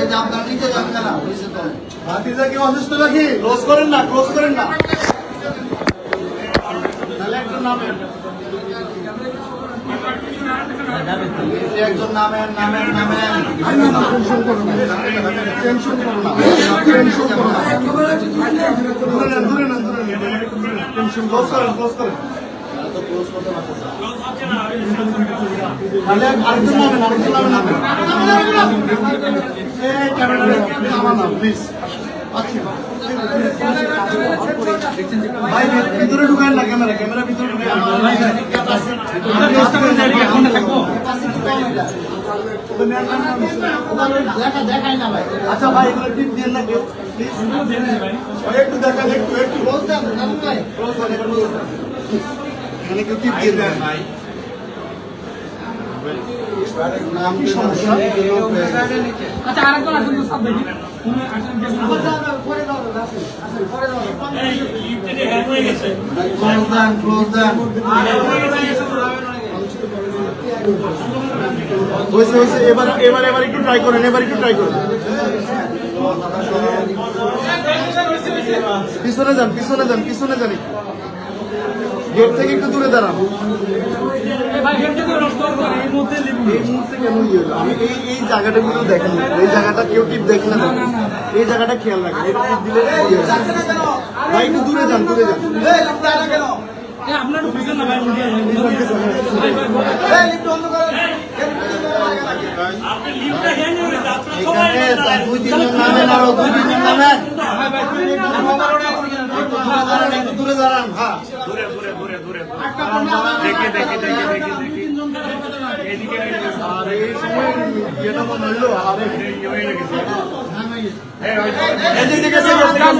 একজন আপনার নিচে যান কেন নিচে তো ভাতিজা কি টেনশন করো না দূরে নেন দূরে নেন দূরে নেন টেনশন ক্লোজ করেন ক্লোজ করেন আরেকজন নামেন আরেকজন নামেন ক্যামেরা প্লিজ আচ্ছা ভাই ভিতরে ঢুকায় না ক্যামেরা ক্যামেরা ভিতরে ঢুকান দেখা না ভাই আচ্ছা ভাই এগুলো টিপ দিয়ে না কেউ একটু দেখান একটু একটু ক্লোজ ভাই মানে কেউ টিপ দিয়ে দেন ভাই নাম কি সমস্যা আচ্ছা আরেকজন আসুন সব দেখি ক্লোজ দেন ক্লোজ দেন হয়েছে হয়েছে। এবার এবার এবার একটু ট্রাই করেন এবার একটু ট্রাই করেন। পিছনে যান পিছনে যান পিছনে যান গেট থেকে একটু দূরে দাঁড়ান। ইয়ে? আমি এই এই জায়গাটা কিন্তু দেখেন। এই জায়গাটা কেউ টিপ দেখে না এই জায়গাটা খেয়াল রাখেন। ইয়ে। ভাই একটু দূরে যান দূরে যান। আপনার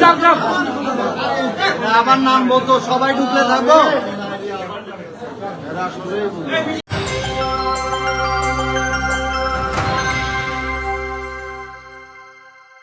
যাক আবার নাম বলতো সবাই ঢুকলে থাকব।